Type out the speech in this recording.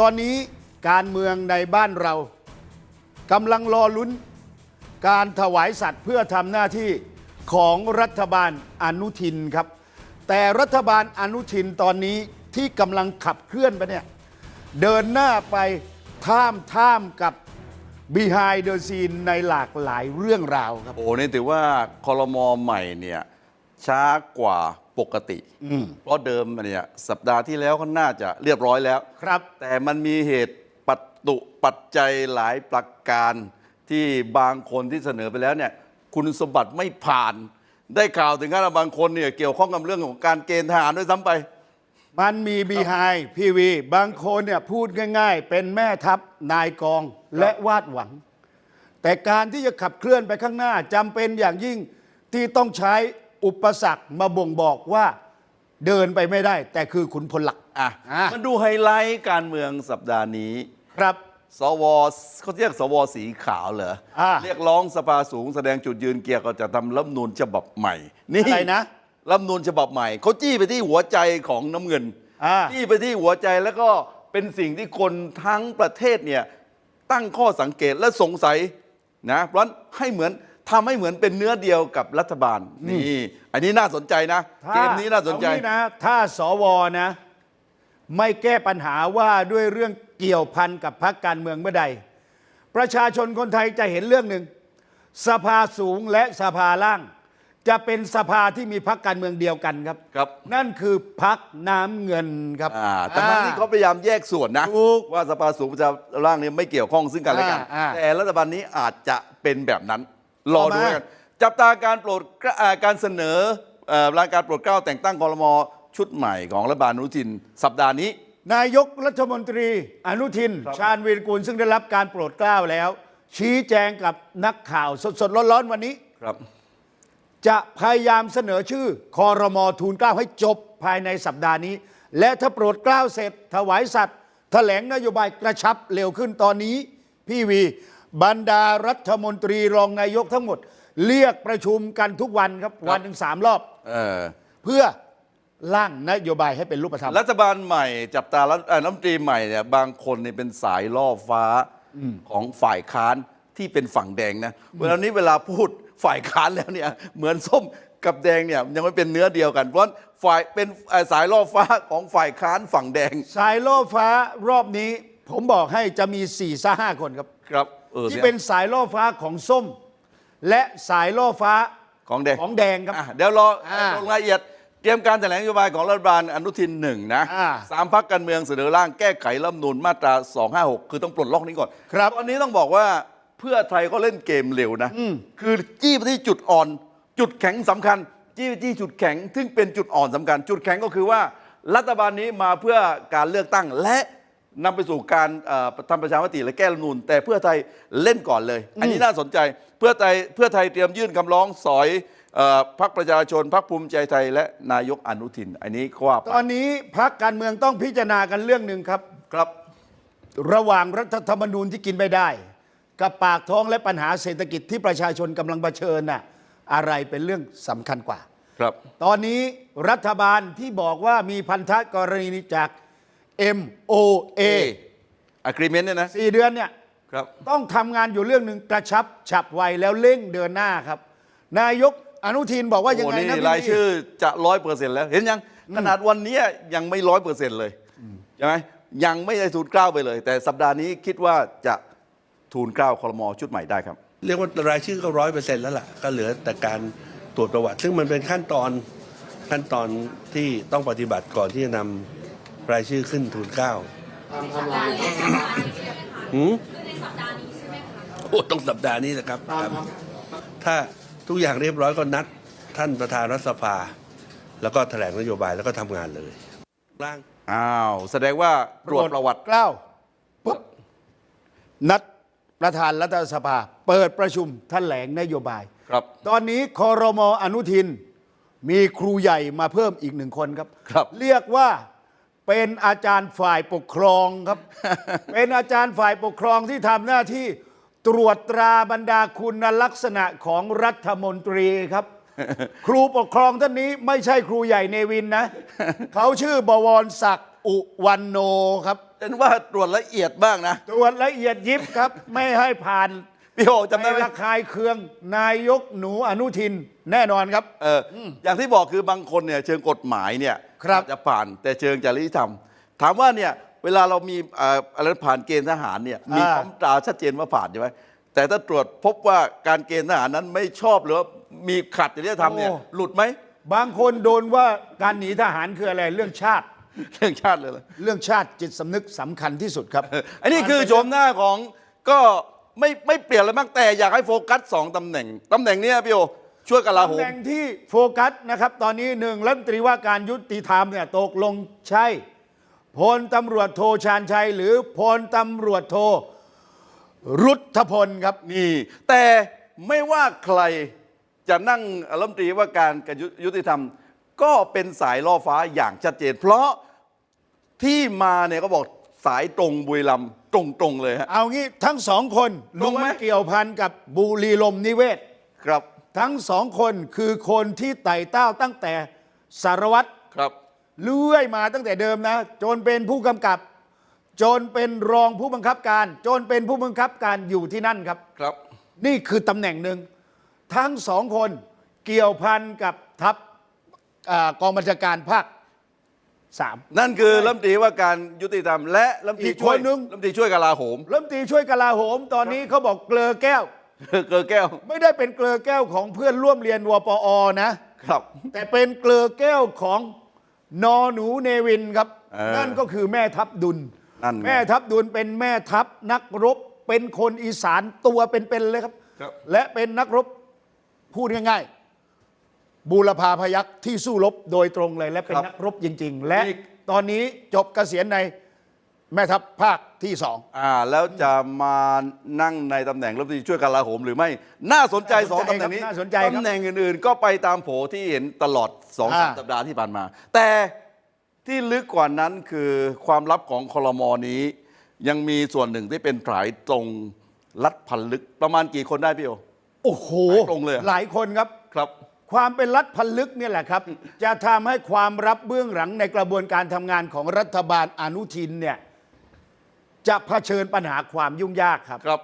ตอนนี้การเมืองในบ้านเรากำลังรอลุ้น การถวายสัตว์เพื่อทำหน้าที่ของรัฐบาลอนุทินครับ แต่รัฐบาลอนุทินตอนนี้ที่กำลังขับเคลื่อนไปเนี่ยเดินหน้าไปท่ามท่ามกับ behind the scene ในหลากหลายเรื่องราวครับ โอ้นี่ถือว่าคอรมอใหม่เนี่ยช้ากว่า ปกติ เพราะเดิมเนี่ยสัปดาห์ที่แล้วก็น่าจะเรียบร้อยแล้ว ครับ แต่มันมีเหตุปัจตุปัจจัยหลายประการที่บางคนที่เสนอไปแล้วเนี่ยคุณสมบัติไม่ผ่าน ได้ข่าวถึงขั้นว่าบางคนเนี่ยเกี่ยวข้องกับเรื่องของการเกณฑ์ทหารด้วยซ้ำไป มันมี behind พีวี บางคนเนี่ยพูดง่าย ๆ เป็นแม่ทัพนายกองและวาดหวัง แต่การที่จะขับเคลื่อนไปข้างหน้าจำเป็นอย่างยิ่งที่ต้องใช้ อุปสรรคมาบ่งบอกว่าเดินไปไม่ได้ แต่คือขุนพลหลัก อะอะ มันดูไฮไลท์การเมืองสัปดาห์นี้ ครับ สวเขาเรียกสวสีขาวเหรออ่าเรียกร้องสภาสูงแสดงจุดยืนเกี่ยวกับจะทำรัฐธรรมนูญฉบับใหม่ นี่อะไรนะ รัฐธรรมนูญฉบับใหม่เขาจี้ไปที่หัวใจของน้ำเงินอ่า จี้ไปที่หัวใจแล้วก็เป็นสิ่งที่คนทั้งประเทศเนี่ยตั้งข้อสังเกตและสงสัยนะเพราะฉะนั้นให้เหมือน ทำให้เหมือนเป็นเนื้อเดียวกับรัฐบาลนี่อันนี้น่าสนใจนะเกมนี้น่าสนใจเอนะ ถ้าสวนะ ไม่แก้ปัญหาว่าด้วยเรื่องเกี่ยวพันกับพรรคการเมืองเมื่อใด ประชาชนคนไทยจะเห็นเรื่องหนึ่งสภาสูงและสภาล่าง จะเป็นสภาที่มีพรรคการเมืองเดียวกันครับครับ นั่นคือพรรคน้ำเงินครับอ่าแต่ทั้งนี้เขาพยายามแยกส่วนนะถูกว่าสภาสูงประชาร่างนี้ไม่เกี่ยวข้องซึ่งกันและกันอ่าอ่าแต่รัฐบาลนี้อาจจะเป็นแบบนั้น รอดูต่อมาแล้วกันจับตาการโปรดเกล้าอ่าการเสนอเอ่อรายการโปรดเกล้าแต่งตั้งคอรมอชุดใหม่ของรัฐบาลอนุทิน สัปดาห์นี้ นายกรัฐมนตรีอนุทินครับชาญวีรกูลซึ่งได้รับการโปรดเกล้าแล้ว ชี้แจงกับนักข่าวสดๆ ร้อนๆ วันนี้ ครับ จะพยายามเสนอชื่อคอรมอทูลเกล้าให้จบภายในสัปดาห์นี้ และถ้าโปรดเกล้าเสร็จ ถวายสัตว์แถลงนโยบายกระชับเร็วขึ้นตอนนี้ พี่วี บรรดารัฐมนตรีรองนายกทั้งหมด เรียกประชุมกันทุกวันครับครับ วันถึงสามรอบ เออเพื่อร่างนโยบายให้เป็นรูปธรรม รัฐบาลใหม่จับตารัฐเอ่อรัฐมนตรีใหม่เนี่ยบางคนเนี่ยเป็นสายล่อฟ้าของฝ่ายค้านที่เป็นฝั่งแดงนะเวลานี้เวลาพูดฝ่ายค้านแล้วเนี่ยเหมือนส้มกับแดงเนี่ยยังไม่เป็นเนื้อเดียวกัน เพราะฉะนั้นฝ่ายเป็นเอ่อสายล่อฟ้าของฝ่ายค้านฝั่งแดงสายล่อฟ้ารอบนี้ ผมบอกให้จะมี4ี่ห้าคนครับ ครับ เออที่เป็นสายล่อฟ้าของส้ม และสายล่อฟ้าของแดงของแดงครับ อะเดี๋ยวรออ่าลงรายละเอียด เตรียมการแถลงนโยบายของรัฐบาลอนุทินหนึ่งนะอ่าสามพักการเมืองเสนอร่างแก้ไขรัฐธรรมนูญมาตรา 256 คือต้องปลดล็อกนี้ก่อนครับ ตอนนี้ต้องบอกว่าเพื่อไทยก็เล่นเกมเร็วนะ คือจี้ไปที่จุดอ่อน จุดแข็งสำคัญ จี้ไปที่จุดแข็ง ซึ่งเป็นจุดอ่อนสำคัญ จุดแข็งก็คือว่า รัฐบาลนี้มาเพื่อการเลือกตั้งและ นำไปสู่การเอ่อทำประชามติและแก้รัฐธรรมนูญแต่เพื่อไทยเล่นก่อนเลย อันนี้น่าสนใจเพื่อไทยเพื่อไทยเตรียมยื่นคำร้องสอยเอ่อพรรคประชาชนพรรคภูมิใจไทย และนายกอนุทิน อันนี้ก็ว่าไปตอนนี้พักการเมืองต้องพิจารณากันเรื่องหนึ่งครับ ครับ ระหว่างรัฐธรรมนูญที่กินไม่ได้ กับปากท้องและปัญหาเศรษฐกิจที่ประชาชนกำลังเผชิญน่ะอะไรเป็นเรื่องสำคัญกว่า ครับ ตอนนี้รัฐบาลที่บอกว่ามีพันธกรณีจาก MOA อะกรีเมนต์เนี่ยนะสี่เดือนเนี่ย ครับ ต้องทำงานอยู่เรื่องหนึ่งกระชับฉับไวแล้วเร่งเดินหน้าครับ นายกอนุทินบอกว่ายังโอ้ไงนี่นะพี่รายชื่อจะร้อยเปอร์เซ็นต์แล้ว เห็นยังขนาดวันนี้ยังไม่ร้อยเปอร์เซ็นต์เลยใช่ไหมยังไม่ได้ทูลเกล้าไปเลย แต่สัปดาห์นี้คิดว่าจะทูลเกล้าคอรมอชุดใหม่ได้ครับ เรียกว่ารายชื่อก็ร้อยเปอร์เซ็นต์แล้วล่ะ ก็เหลือแต่การตรวจประวัติ ซึ่งมันเป็นขั้นตอนขั้นตอนที่ต้องปฏิบัติก่อนที่จะนำ รายชื่อขึ้นทูลเกล้าหืมโอ้ต้องสัปดาห์นี้แหละครับครับ ถ้าทุกอย่างเรียบร้อยก็นัดท่านประธานรัฐสภา แล้วก็แถลงนโยบายแล้วก็ทำงานเลยร่างอ้าว แสดงว่าตรวจประวัติเกล้าปุ๊บนัดประธานรัฐสภา เปิดประชุมแถลงนโยบาย ครับ ตอนนี้คอรมออนุทิน มีครูใหญ่มาเพิ่มอีกหนึ่งคนครับ ครับ เรียกว่า เป็นอาจารย์ฝ่ายปกครองครับ เป็นอาจารย์ฝ่ายปกครองที่ทำหน้าที่ตรวจตราบรรดาคุณลักษณะของรัฐมนตรีครับ ครูปกครองท่านนี้ไม่ใช่ครูใหญ่เนวินนะ เขาชื่อบวรศักดิ์อุวันโนครับเป็นว่าตรวจละเอียดบ้างนะ ตรวจละเอียดยิบครับ ไม่ให้ผ่าน พี่โอจำได้ไหมในระคายเคืองนายกหนูอนุทินแน่นอนครับเออออย่างที่บอกคือบางคนเนี่ยเชิงกฎหมายเนี่ยครับอาจจะผ่านแต่เชิงจริยธรรม ถามว่าเนี่ยเวลาเรามีเอ่ออะไรนะผ่านเกณฑ์ทหารเนี่ยมีอ่าคำตราชัดเจนว่าผ่านใช่ไหมแต่ถ้าตรวจพบว่าการเกณฑ์ทหารนั้นไม่ชอบหรือว่ามีขัดจริยธรรมเนี่ยหลุดไหมบางคนโดนว่าการหนีทหารคืออะไรเรื่องชาติ เรื่องชาติเลยเหรอเรื่องชาติจิตสำนึกสำคัญที่สุดครับ อันนี้คือโฉมหน้าของก็ ไม่ไม่เปลี่ยนอะไรมากแต่อยากให้โฟกัสสองตำแหน่งตำแหน่งเนี้ยพี่โอช่วยกลาโหตำมแหน่งที่โฟกัสนะครับ ตอนนี้หนึ่งรัฐมนตรีว่าการยุติธรรมเนี่ยตกลงใช่พลตำรวจโทชาญชัย หรือพลตำรวจโทรุทธพลครับ นี่ แต่ไม่ว่าใครจะนั่งรัฐมนตรีว่าการกับยุติธรรม ก็เป็นสายล่อฟ้าอย่างชัดเจน เพราะที่มาเนี่ยก็บอกสายตรงบุรีรัมย์ ตรงๆเลยฮะ เอางี้ทั้งสองคนตรงไหมล้วนเกี่ยวพันกับบุรีลมย์นิเวศ ครับทั้งสองคนคือคนที่ไต่เต้าตั้งแต่สารวัตรครับเลื่อยมาตั้งแต่เดิมนะ จนเป็นผู้กำกับ จนเป็นรองผู้บังคับการ จนเป็นผู้บังคับการอยู่ที่นั่นครับ ครับ นี่คือตำแหน่งหนึ่ง ทั้งสองคนเกี่ยวพันกับทัพอากองบัญชาการภาค สามนั่นคือรัฐมนตรีว่าการยุติธรรมและรัฐมนตรีอีกช่วยคนนึงรัฐมนตรีช่วยกลาโหมรัฐมนตรีช่วยกลาโหม ตอนนี้เขาบอกเกลอแก้ว เกลือแก้วไม่ได้เป็นเกลอแก้วของเพื่อนร่วมเรียนวปอนะ ครับ แต่เป็นเกลอแก้วของนอหนูเนวินครับ เออนั่นก็คือแม่ทัพดุล นั่นไงแม่ทัพดุลเป็นแม่ทัพนักรบ เป็นคนอีสานตัวเป็นๆเลยครับ ครับ และเป็นนักรบพูดง่ายๆ บูรพาพยักษ์ที่สู้รบโดยตรงเลย และเป็นครับนักรบจริง ๆ และนี่ ตอนนี้จบเกษียณในแม่ทัพภาคที่สอง อ่าแล้วจะมานั่งในตำแหน่งรัฐมนตรีช่วยกลาโหมหรือไม่ น่าสนใจสองตำแหน่งนี้น่าสนใจครับ ตำแหน่งอื่นๆ ก็ไปตามโผที่เห็นตลอดสองสามอ่าสัปดาห์ที่ผ่านมา แต่ที่ลึกกว่านั้นคือความลับของคลมนี้ ยังมีส่วนหนึ่งที่เป็นสายตรงลัดพันลึกประมาณกี่คนได้พี่โอ โอ้โหตรงเลยอะ หลายคนครับ ครับ ความเป็นรัฐพันลึกเนี่ยแหละครับ จะทำให้ความรับเบื้องหลังในกระบวนการทำงานของรัฐบาลอนุทินเนี่ยจะเผชิญปัญหาความยุ่งยากครับ ครับ